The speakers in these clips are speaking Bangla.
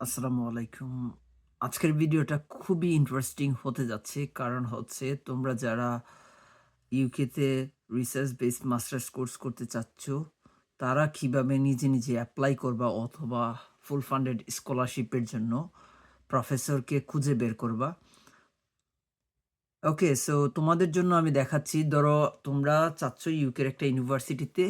আসসালামু আলাইকুম। আজকের ভিডিওটা খুবই ইন্টারেস্টিং হতে যাচ্ছে। কারণ হচ্ছে তোমরা যারা ইউকেতে রিসার্চ বেসড মাস্টার্স কোর্স করতে চাচ্ছ, তারা কীভাবে নিজে নিজে অ্যাপ্লাই করবা অথবা ফুল ফান্ডেড স্কলারশিপের জন্য প্রফেসরকে খুঁজে বের করবা। ওকে সো তোমাদের জন্য আমি দেখাচ্ছি, ধরো তোমরা চাচ্ছ ইউকের একটা ইউনিভার্সিটিতে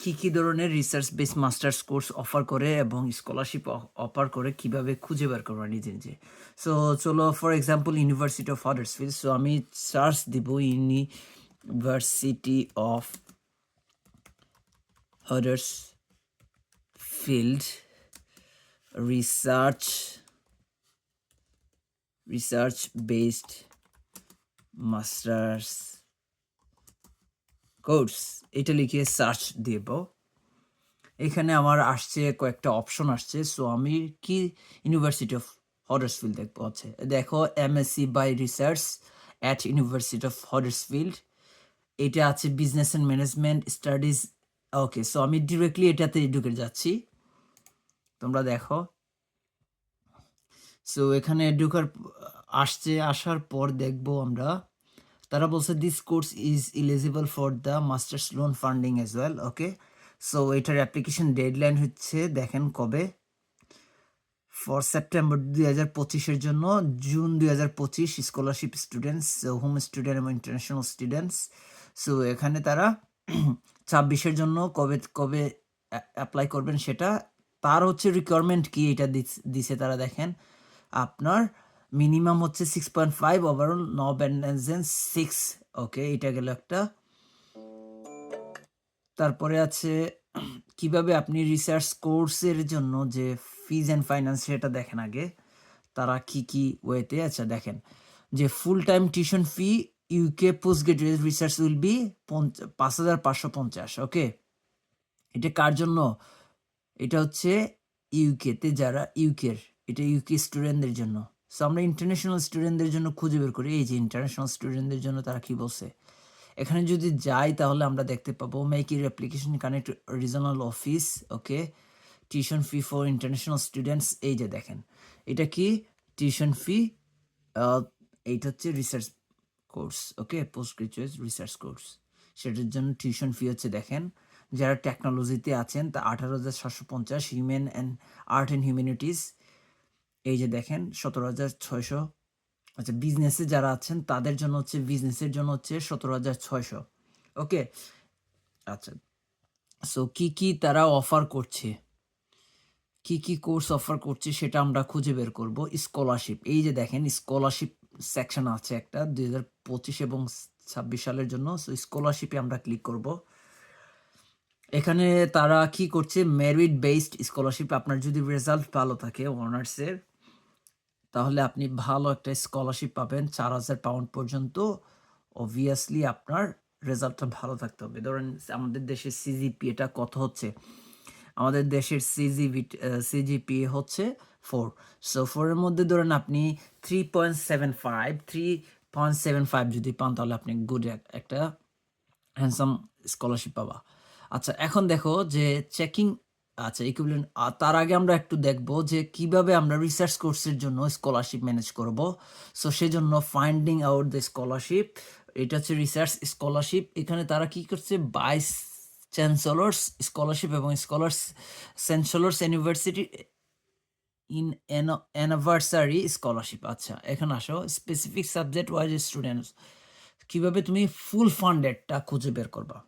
কি কি ধরনের research base masters course offer করে এবং স্কলারশিপ অফার করে কীভাবে খুঁজে বের করবা নিজে নিজে? সো চলো for example university of Huddersfield so আমি সার্চ দিব university of Huddersfield research research based masters course এটা লিখে সার্চ দেব। এখানে আমার আসছে কয়েকটা অপশন আসছে, সো আমি কি ইউনিভার্সিটি অফ হডার্সফিল্ড দেখব? আছে দেখো MSc by research at university of Huddersfield এটা আছে business and management studies okay so আমি ডিরেক্টলি এটাতে ঢুকে যাচ্ছি। তোমরা দেখো। সো এখানে ঢুকার, আসছে, আসার পর দেখব আমরা। তারা বলছে this course is eligible for the masters loan funding as well okay so এটার অ্যাপ্লিকেশন ডেডলাইন হচ্ছে, দেখেন কবে? ফর সেপ্টেম্বর দুই হাজার পঁচিশের জন্য জুন দুই হাজার পঁচিশ স্কলারশিপ স্টুডেন্টস হোম স্টুডেন্ট এবং ইন্টারন্যাশনাল স্টুডেন্টস সো এখানে তারা ছাব্বিশের জন্য কবে কবে অ্যাপ্লাই করবেন সেটা, তার হচ্ছে রিকোয়ারমেন্ট কি এটা দিছে তারা দেখেন। আপনার মিনিমাম হচ্ছে সিক্স পয়েন্ট ফাইভ ওভারঅল ন ব্যান্ডেন সিক্স ওকে এটা গেল একটা। তারপরে আছে, কীভাবে আপনি রিসার্চ কোর্সের জন্য যে ফিজ অ্যান্ড ফাইন্যান্স সেটা দেখেন আগে, তারা কি কি ওয়েতে আচ্ছা দেখেন, যে full time tuition fee UK postgraduate research will be পাঁচ হাজার পাঁচশো পঞ্চাশ ওকে এটা কার জন্য? এটা হচ্ছে ইউকেতে যারা ইউকের এটা ইউকে স্টুডেন্টদের জন্য। সো আমরা ইন্টারন্যাশনাল স্টুডেন্টদের জন্য খুঁজে বের করি। এই যে ইন্টারন্যাশনাল স্টুডেন্টদের জন্য তারা কি বলছে? এখানে যদি যাই তাহলে আমরা দেখতে পাবো make your application connect regional office okay tuition fee for international students এই যে দেখেন। এটা কি? টিউশন ফি এইটা হচ্ছে research course okay postgraduate research course সেটার জন্য টিউশন ফি হচ্ছে, দেখেন, যারা টেকনোলজিতে আছেন, তা আঠারো হাজার সাতশো পঞ্চাশ human and art and humanities এই যে দেখেন, সতেরো হাজার ছয়শো। আচ্ছা বিজনেসে যারা আছেন, তাদের জন্য হচ্ছে বিজনেসের জন্য হচ্ছে সতেরো হাজার ছয়শো। ওকে? আচ্ছা সো কি কি তারা অফার করছে? কি কি কোর্স অফার করছে সেটা আমরা খুঁজে বের করব। স্কলারশিপ এই যে দেখেন স্কলারশিপ সেকশন আছে একটা, দুই হাজার পঁচিশ এবং ছাব্বিশ সালের জন্য সো স্কলারশিপে আমরা ক্লিক করব। এখানে তারা কি করছে? মেরিট বেসড স্কলারশিপ আপনার যদি রেজাল্ট ভালো থাকে অনার্সের তাহলে আপনি ভালো একটা স্কলারশিপ পাবেন চার হাজার পাউন্ড পর্যন্ত। অবভিয়াসলি আপনার রেজাল্টটা ভালো থাকতে হবে। ধরেন আমাদের দেশের সিজিপি এটা কত হচ্ছে? আমাদের দেশের সিজিপি সিজিপি হচ্ছে ফোর সো ফোরের মধ্যে ধরেন আপনি three point seven five three point seven five যদি পান তাহলে আপনি গুড একটা হ্যান্ডসাম স্কলারশিপ পাবা। আচ্ছা এখন দেখো যে চেকিং আচ্ছা ইকুইভ্যালেন্ট তার আগে আমরা একটু দেখব যে কীভাবে আমরা রিসার্চ কোর্সের জন্য স্কলারশিপ ম্যানেজ করব। সো সেজন্য ফাইন্ডিং আউট দ্য স্কলারশিপ এটা হচ্ছে রিসার্চ স্কলারশিপ এখানে তারা কি করছে? বাইস চ্যান্সেলর্স স্কলারশিপ এবং scholars chancellor's university in anniversary scholarship আচ্ছা এখানে আসো। স্পেসিফিক সাবজেক্ট ওয়াইজ স্টুডেন্টস কীভাবে তুমি ফুল ফান্ডেডটা খুঁজে বের করবা?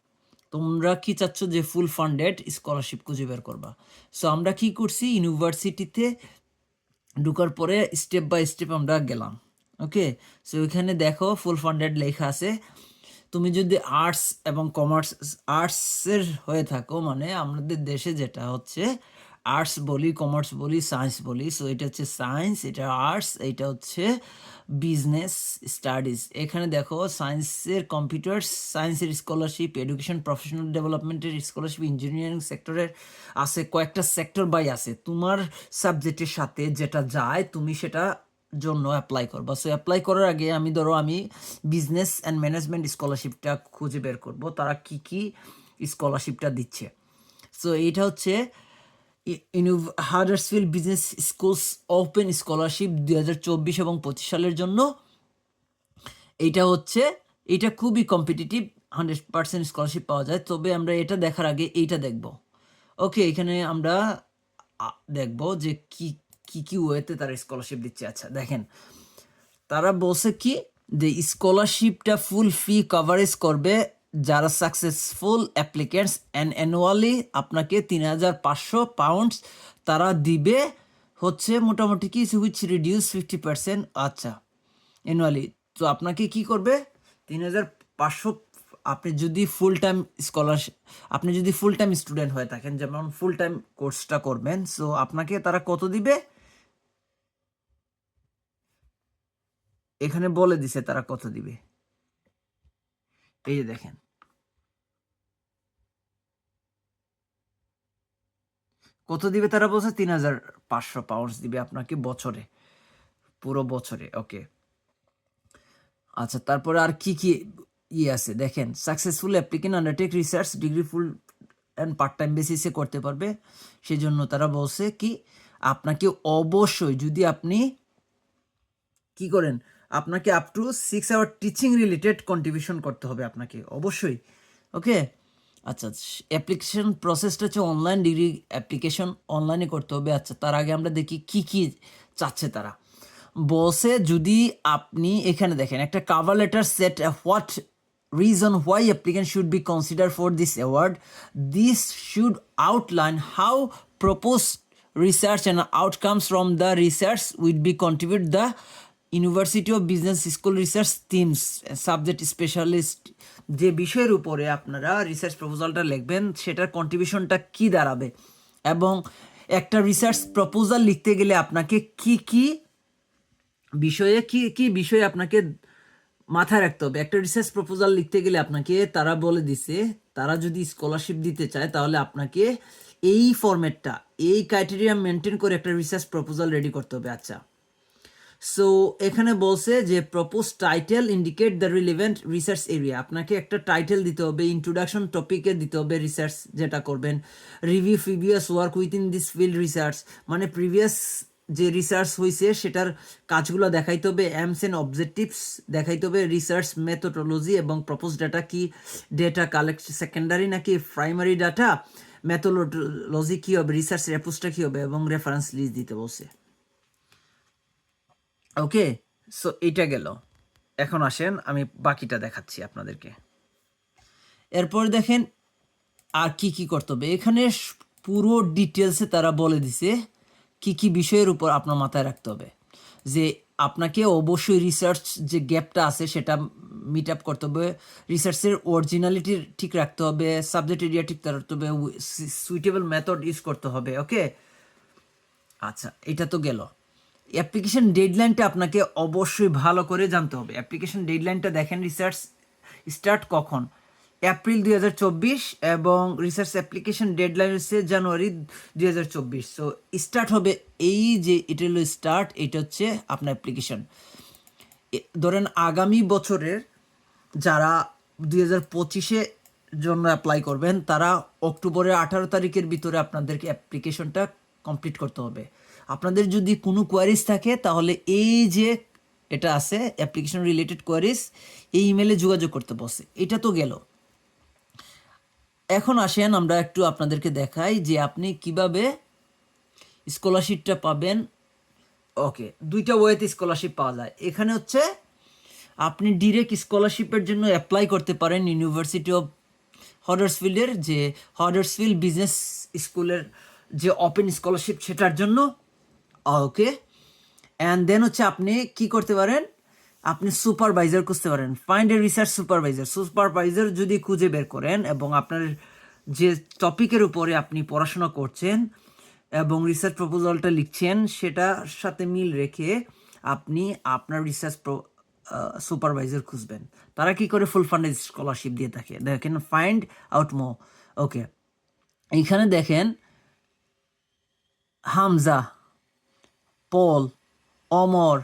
তোমরা কি চাচ্ছ যে ফুল ফান্ডেড স্কলারশিপ খুঁজে বের করবা? সো আমরা কি করছি? ইউনিভার্সিটিতে ঢুকার পরে স্টেপ বাই স্টেপ আমরা গেলাম। ওকে সো ওইখানে দেখো ফুল ফান্ডেড লেখা আছে। তুমি যদি আর্টস এবং কমার্স আর্টসের হয়ে থাকো মানে আমাদের দেশে যেটা হচ্ছে আর্টস বলি কমার্স বলি সায়েন্স বলি। সো এটা হচ্ছে সায়েন্স এটা আর্টস এটা হচ্ছে বিজনেস স্টাডিজ এখানে দেখো সায়েন্সের কম্পিউটার সায়েন্সের স্কলারশিপ এডুকেশন প্রফেশনাল ডেভেলপমেন্টের স্কলারশিপ ইঞ্জিনিয়ারিং সেক্টরের আছে, কয়েকটা সেক্টর বাই আছে। তোমার সাবজেক্টের সাথে যেটা যায়, তুমি সেটা জন্য অ্যাপ্লাই করবা। সো অ্যাপ্লাই করার আগে আমি ধরো আমি বিজনেস অ্যান্ড ম্যানেজমেন্ট স্কলারশিপটা খুঁজে বের করব। তারা কি কি স্কলারশিপটা দিচ্ছে। সো এটা হচ্ছে Huddersfield business schools open scholarship দুই হাজার চব্বিশ এবং পঁচিশ সালের জন্য এইটা হচ্ছে, এটা খুবই কম্পিটিটিভ হান্ড্রেড পার্সেন্ট স্কলারশিপ পাওয়া যায়। তবে আমরা এটা দেখার আগে এইটা দেখব। ওকে, এখানে আমরা দেখব যে কি কি কি ওয়েতে তারা স্কলারশিপ দিচ্ছে। আচ্ছা দেখেন। তারা বলছে কি, যে স্কলারশিপটা ফুল ফি কভারেজ করবে যারা সাকসেসফুল অ্যাপ্লিকেন্টস অ্যান্ড অ্যানুয়ালি আপনাকে তিন হাজার পাঁচশো পাউন্ডস তারা দিবে হচ্ছে মোটামুটি কি হুইচ রিডিউস ফিফটি পার্সেন্ট আচ্ছা অ্যানুয়ালি তো আপনাকে কি করবে? তিন হাজার পাঁচশো আপনি যদি ফুল টাইম স্কলারশিপ আপনি যদি ফুল টাইম স্টুডেন্ট হয়ে থাকেন, যেমন ফুল টাইম কোর্সটা করবেন সো আপনাকে তারা কত দিবে? এখানে বলে দিছে তারা কত দিবে। এই যে দেখেন। কত দিবে তারা বলছে? তিন হাজার পাঁচশো পাউন্ডস দিবে আপনাকে বছরে। পুরো বছরে ওকে আচ্ছা তারপরে আর কি কি ইয়ে আছে? দেখেন successful applicant undertake research degree full and part time বেসিসে করতে পারবে। সেজন্য তারা বলছে কি, আপনাকে অবশ্যই যদি আপনি কি করেন আপনাকে up to six hour teaching related contribution করতে হবে আপনাকে, অবশ্যই। ওকে আচ্ছা অ্যাপ্লিকেশন প্রসেসটা হচ্ছে অনলাইন ডিগ্রি অ্যাপ্লিকেশন অনলাইনে করতে হবে। আচ্ছা তার আগে আমরা দেখি কি কি চাচ্ছে তারা। বসে যদি আপনি এখানে দেখেন, একটা cover letter set what reason why applicant should be considered for this award? This should outline how proposed research and outcomes from the research will be contribute the University of business school research themes subject specialist যে বিষয়ের উপরে আপনারা রিসার্চ প্রপোজালটা লিখবেন, সেটার কন্ট্রিবিউশনটা কি দাঁড়াবে? এবং একটা রিসার্চ প্রপোজাল লিখতে গেলে আপনাকে কি কি বিষয়ে, কি কি বিষয়ে আপনাকে মাথায় রাখতে হবে? একটা রিসার্চ প্রপোজাল লিখতে গেলে আপনাকে, তারা বলে দিছে, তারা যদি স্কলারশিপ দিতে চায়, তাহলে আপনাকে এই ফরম্যাটটা এই ক্রাইটেরিয়া মেনটেন করে একটা রিসার্চ প্রপোজাল রেডি করতে হবে। আচ্ছা। সো এখানে বলছে যে propose title indicate the relevant research area আপনাকে একটা টাইটেল দিতে হবে ইন্ট্রোডাকশন টপিকে দিতে হবে রিসার্চ যেটা করবেন। Review previous work with in this field research মানে প্রিভিয়াস যে রিসার্চ হয়েছে সেটার কাজগুলো দেখাইতে হবে এমস এন্ড অবজেক্টিভস দেখাইতে হবে রিসার্চ মেথোডোলজি এবং প্রপোজ ডাটা কি ডেটা কালেক্ট সেকেন্ডারি নাকি প্রাইমারি ডাটা মেথোডোলজি কী হবে রিসার্চ অ্যাপ্রোচটা কী হবে, এবং রেফারেন্স লিস্ট দিতে বলছে। ওকে সো এটা গেল। এখন আসেন, আমি বাকিটা দেখাচ্ছি আপনাদেরকে। এরপর দেখেন, আর কি কি করতে হবে এখানে পুরো ডিটেলসে তারা বলে দিছে কি কি বিষয়ের উপর আপনার মাথায় রাখতে হবে। যে আপনাকে অবশ্যই রিসার্চ যে গ্যাপটা আছে, সেটা মিট আপ করতে হবে। রিসার্চের অরিজিনালিটি ঠিক রাখতে হবে। সাবজেক্ট এরিয়া ঠিক রাখতে হবে। সুইটেবল মেথড ইউজ করতে হবে ওকে আচ্ছা এটা তো গেল। অ্যাপ্লিকেশন ডেডলাইনটা আপনাকে অবশ্যই ভালো করে জানতে হবে। অ্যাপ্লিকেশন ডেডলাইনটা দেখেন রিসার্চ স্টার্ট কখন? এপ্রিল দুই হাজার চব্বিশ এবং রিসার্চ অ্যাপ্লিকেশন ডেডলাইন হচ্ছে জানুয়ারি দুই হাজার চব্বিশ। সো স্টার্ট হবে এই যে এটা হলো স্টার্ট এটা হচ্ছে আপনার অ্যাপ্লিকেশন ধরেন আগামী বছরের যারা দুই হাজার পঁচিশে জন্য অ্যাপ্লাই করবেন, তারা অক্টোবরের আঠারো তারিখের ভিতরে আপনাদেরকে অ্যাপ্লিকেশনটা কমপ্লিট করতে হবে। আপনাদের যদি কোনো কোয়ারিজ থাকে, তাহলে এই যে এটা আছে অ্যাপ্লিকেশন রিলেটেড কোয়ারিজ এই ইমেলে যোগাযোগ করতে বসে। এটা তো গেল। এখন আসেন, আমরা একটু আপনাদেরকে দেখাই যে আপনি কীভাবে স্কলারশিপটা পাবেন। ওকে দুইটা ওয়েতে স্কলারশিপ পাওয়া যায়। এখানে হচ্ছে, আপনি ডিরেক্ট স্কলারশিপের জন্য অ্যাপ্লাই করতে পারেন ইউনিভার্সিটি অফ হডার্সফিল্ডের যে হডার্সফিল্ড বিজনেস স্কুলের যে ওপেন স্কলারশিপ সেটার জন্য। ওকে অ্যান্ড দেন হচ্ছে আপনি কি করতে পারেন? আপনি সুপারভাইজার খুঁজতে পারেন। Find a research supervisor supervisor যদি খুঁজে বের করেন এবং আপনার যে টপিকের উপরে আপনি পড়াশোনা করছেন এবং রিসার্চ প্রপোজালটা লিখছেন, সেটার সাথে মিল রেখে আপনি আপনার রিসার্চ সুপারভাইজার খুঁজবেন। তারা কি করে? ফুল ফান্ডেড স্কলারশিপ দিয়ে থাকে। দেখেন ফাইন্ড আউট মো ওকে এইখানে দেখেন, হামজা পল, অমর,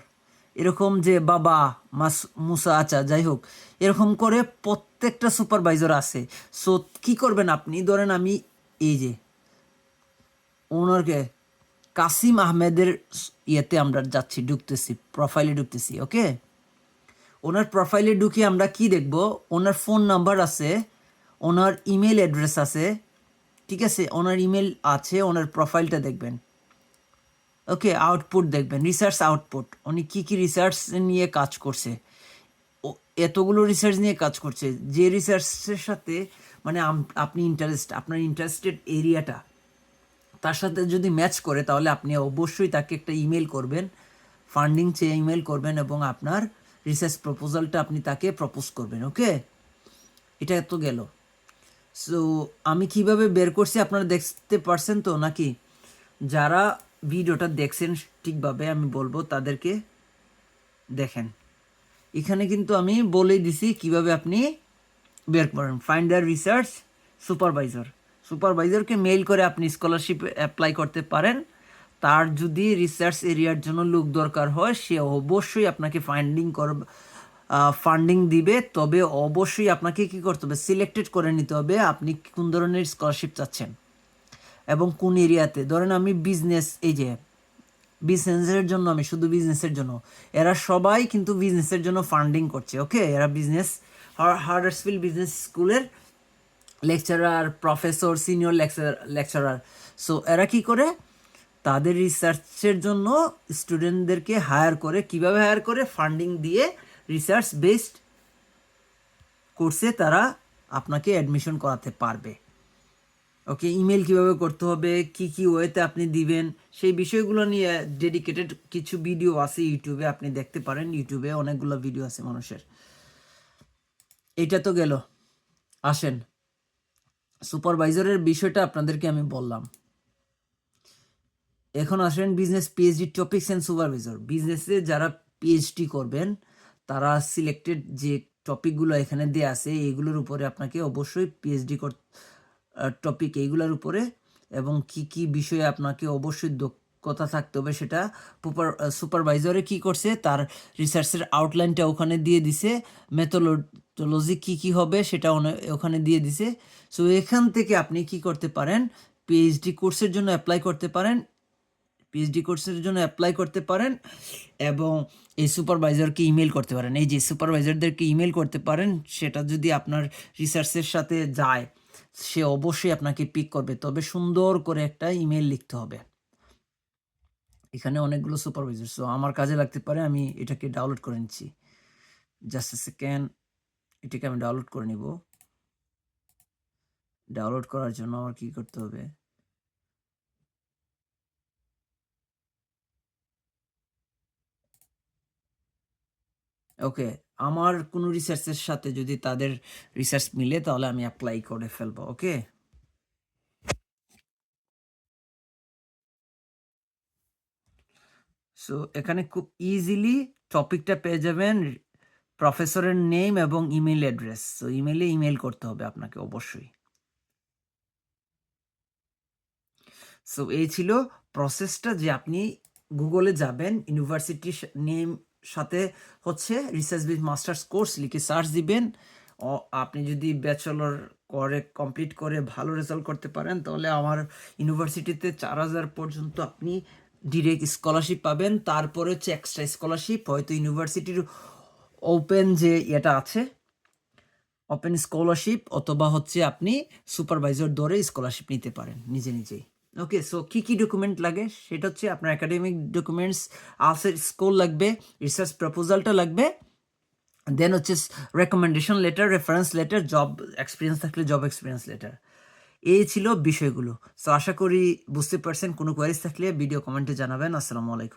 এরকম যে বাবা, মাস, মুসা আচা যাই হোক, এরকম করে প্রত্যেকটা সুপারভাইজার আছে। সো কি করবেন আপনি? ধরেন আমি এই যে, ওনারকে কাসিম আহমেদের ইয়েতে আমরা যাচ্ছি, ঢুকতেছি প্রোফাইলে ঢুকতেছি ওকে ওনার প্রোফাইলে ঢুকে আমরা কি দেখব? ওনার ফোন নাম্বার আছে, ওনার ইমেল অ্যাড্রেস আছে, ঠিক আছে? ওনার ইমেল আছে, ওনার প্রোফাইলটা দেখবেন। ওকে আউটপুট দেখবেন রিসার্চ আউটপুট উনি কী কী রিসার্চ নিয়ে কাজ করছে? এতগুলো রিসার্চ নিয়ে কাজ করছে। যে রিসার্চের সাথে মানে আপনি ইন্টারেস্ট আপনার ইন্টারেস্টেড এরিয়াটা তার সাথে যদি ম্যাচ করে, তাহলে আপনি অবশ্যই তাকে একটা ইমেল করবেন ফান্ডিং চেয়ে ইমেল করবেন এবং আপনার রিসার্চ প্রপোজালটা আপনি তাকে প্রপোজ করবেন ওকে এটা তো গেল। সো আমি কীভাবে বের করছি, আপনারা দেখতে পারছেন তো নাকি? যারা ভিডিওটা দেখছেন, ঠিকভাবে আমি বলব, তাদেরকে দেখেন। এখানে কিন্তু আমি বলে দিছি কীভাবে আপনি বের করেন। ফাইন্ডার রিসার্চ সুপারভাইজার সুপারভাইজারকে মেইল করে আপনি স্কলারশিপ অ্যাপ্লাই করতে পারেন। তার যদি রিসার্চ এরিয়ার জন্য লোক দরকার হয়, সে অবশ্যই আপনাকে ফাইন্ডিং কর ফান্ডিং দিবে। তবে অবশ্যই আপনাকে কি করতে হবে? সিলেক্টেড করে নিতে হবে। আপনি কোন ধরনের স্কলারশিপ চাচ্ছেন? এবং কোন এরিয়াতে? ধরেন আমি বিজনেস এই যে বিজনেসের জন্য, আমি শুধু বিজনেসের জন্য। এরা সবাই কিন্তু বিজনেসের জন্য ফান্ডিং করছে ওকে এরা বিজনেস হার্ডার্সফিল্ড বিজনেস স্কুলের lecturer professor senior lecture lecturer so এরা কি করে? তাদের রিসার্চের জন্য স্টুডেন্টদেরকে হায়ার করে। কীভাবে হায়ার করে? ফান্ডিং দিয়ে রিসার্চ বেসড কোর্সে তারা আপনাকে অ্যাডমিশন করাতে পারবে। ওকে ইমেল কীভাবে করতে হবে, কি কি ওয়েতে আপনি দিবেন, সেই বিষয়গুলো নিয়ে ডেডিকেটেড কিছু ভিডিও আছে ইউটিউবে, আপনি দেখতে পারেন। ইউটিউবে অনেকগুলো ভিডিও আছে মানুষের। এটা তো গেল। আসেন। সুপারভাইজারের বিষয়টা আপনাদেরকে আমি বললাম। এখন আসেন business PhD topics and supervisor বিজনেসে যারা পিএইচডি করবেন, তারা সিলেক্টেড যে টপিকগুলো এখানে দেওয়া আছে এইগুলোর উপরে আপনাকে অবশ্যই পিএইচডি কর টপিক এইগুলোর উপরে এবং কি কি বিষয়ে আপনাকে অবশ্যই দক্ষতা থাকতে হবে সেটা সুপার সুপারভাইজারে কি করছে, তার রিসার্চের আউটলাইনটা ওখানে দিয়ে দিছে মেথোলজি কি কি হবে সেটা ওখানে দিয়ে দিছে। সো এখান থেকে আপনি কি করতে পারেন পিএইচডি কোর্সের জন্য অ্যাপ্লাই করতে পারেন পিএইচডি কোর্সের জন্য অ্যাপ্লাই করতে পারেন এবং এই সুপারভাইজারকে ইমেল করতে পারেন। এই যে সুপারভাইজারদেরকে ইমেল করতে পারেন, সেটা যদি আপনার রিসার্চের সাথে যায় সে অবশ্যই আপনাকে পিক করবে। তবে সুন্দর করে একটা ইমেল লিখতে হবে। এখানে অনেকগুলো সুপারভাইজার সো আমার কাজে লাগতে পারে, আমি এটাকে ডাউনলোড করে নিচ্ছি। জাস্ট সেকেন্ড এটাকে আমি ডাউনলোড করে নিব। ডাউনলোড করার জন্য আমার কি করতে হবে? ওকে আমার কোনো রিসার্চের সাথে যদি তাদের রিসার্চ মিলে, তাহলে আমি অ্যাপ্লাই করে ফেলব ওকে সো এখানে খুব ইজিলি টপিকটা পেয়ে যাবেন প্রফেসরের নেম এবং ইমেল অ্যাড্রেস সো ইমেলে ইমেল করতে হবে আপনাকে, অবশ্যই। সো এই ছিল প্রসেসটা যে আপনি গুগলে যাবেন ইউনিভার্সিটির নেম সাথে হচ্ছে রিসার্চ বিথ মাস্টার্স কোর্স লিখে সার্চ দিবেন। ও, আপনি যদি ব্যাচেলর করে কমপ্লিট করে ভালো রেজাল্ট করতে পারেন, তাহলে আমার ইউনিভার্সিটিতে চার হাজার পর্যন্ত আপনি ডিরেক্ট স্কলারশিপ পাবেন। তারপরে হচ্ছে এক্সট্রা স্কলারশিপ হয়তো ইউনিভার্সিটির ওপেন যে এটা আছে ওপেন স্কলারশিপ অথবা হচ্ছে আপনি সুপারভাইজার ধরে স্কলারশিপ নিতে পারেন নিজে নিজেই। ওকে সো কি কি ডকুমেন্ট লাগে? সেটা হচ্ছে আপনার একাডেমিক ডকুমেন্টস আলসের স্কোর লাগবে রিসার্চ প্রপোজালটা লাগবে দেন হচ্ছে recommendation letter reference letter job experience থাকলে জব এক্সপিরিয়েন্স লেটার এই ছিল বিষয়গুলো। সো আশা করি বুঝতে পারছেন, কোনো কোয়ারিজ থাকলে ভিডিও কমেন্টে জানাবেন। আসসালামু আলাইকুম।